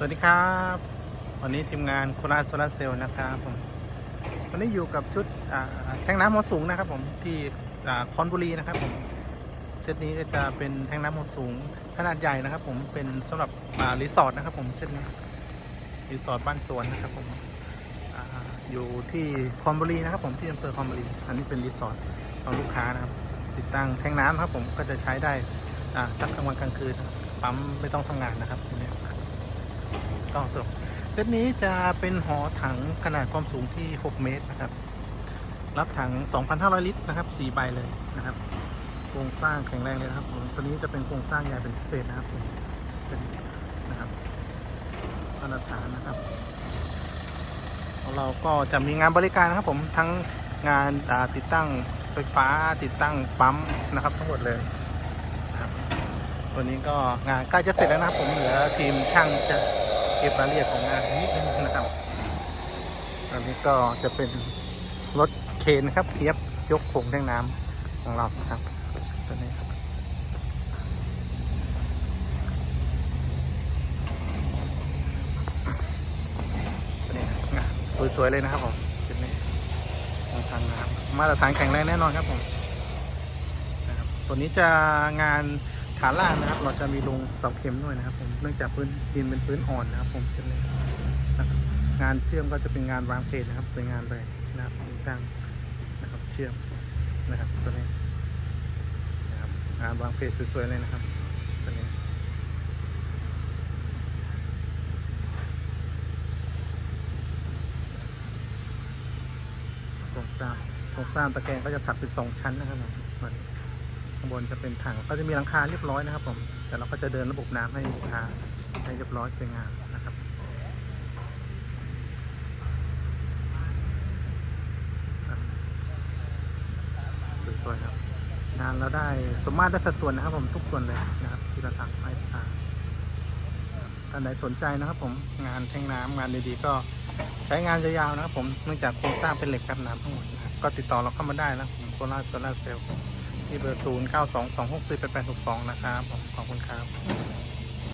สวัสดีครับ วันนี้ทีมงานโคราชโซลาเซลล์นะครับผมวันนี้อยู่กับชุดอ่าแทงน้ำหัวสูงนะครับผมที่คอนบุรีนะครับผมเซตนี้ก็จะเป็นแท่งน้ำหัวสูงขนาดใหญ่นะครับ ผมเป็นสำหรับรีสอร์ทนะครับ ผมเซตนี้รีสอร์ทบ้านสวนนะครับผมออยู่ที่คอนบุรีนะครับ ผมที่อำเภอคอนบุรีอันนี้เป็นรีสอร์ทของลูกค้านะครับ ติดตั้งแทงน้ำครับ ผมก็จะใช้ได้ทั้งกลางวันกลางคืนปั๊มไม่ต้องทำงานนะครับตรงนี้ ก็สรุปเซตนี้จะเป็นหอถังขนาดความสูงที่ 6 เมตรนะครับ รับถัง 2,500 ลิตรนะครับ4ใบเลยนะครับ โครงสร้างแข็งแรงเลยครับผมตัวนี้จะเป็นโครงสร้างใหญ่เป็นพิเศษนะครับผมเป็นนะครับมาตรฐานนะครับ เราก็จะมีงานบริการนะครับผมทั้งงานาติดตั้งไฟฟ้าติดตั้งปั๊มนะครับ ทั้งหมดเลยนะครับตัวนี้ก็งานใกล้จะเสร็จแล้วนะครับผมเหลือทีมช่างจะ เก็บรายละเอียดของงานนิดนึงนะครับ อันนี้ก็จะเป็นรถเคนครับเทียบยกโขงแท่งน้ำของเรานะครับตัวนี้ครับตัวนี้งานสวยๆเลยนะครับผมชุดนี้ทางน้ำมาตรฐานแข็งแรงแน่นอนครับผมนะครับตัวนี้จะงาน ฐานล่างนะครับ เราจะมีลงเสาเข็มด้วยนะครับ ผมเนื่องจากพื้นดินเป็นพื้นอ่อนนะครับ ผมชุดนี้งานเชื่อมก็จะเป็นงานวางเพลนะครับสวยงามเลยนะครับติดตั้งนะครับเชื่อมนะครับตัวนี้นะครับงานวางเพลสวยๆเลยนะครับตัวนี้โครงสร้างโครงสร้างตะแกรงก็จะถักเป็นสองชั้นนะครับผมนี้ ข้างบนจะเป็นถังก็จะมีหลังคาเรียบร้อยนะครับผมแต่เราก็จะเดินระบบน้ำให้ลูกค้าให้เรียบร้อยสวยงามนะครับสวยๆครับงานเราได้สมมาตรได้สัดส่วนนะครับ ผมทุกส่วนเลยนะครับ ที่เราทำให้ลูกค้าท่านใดสนใจนะครับผมงานแท่งน้ำงานดีๆก็ใช้งานยาวๆนะครับผมเนื่องจากโครงสร้างเป็นเหล็กกันน้ำทั้งหมดก็ติดต่อเราเข้ามาได้นะผมโคราชโซลาร์เซลล์ ที่เบอร์ 0 9 2 2 6 4 8 8 6 2 นะครับ ขอบคุณครับ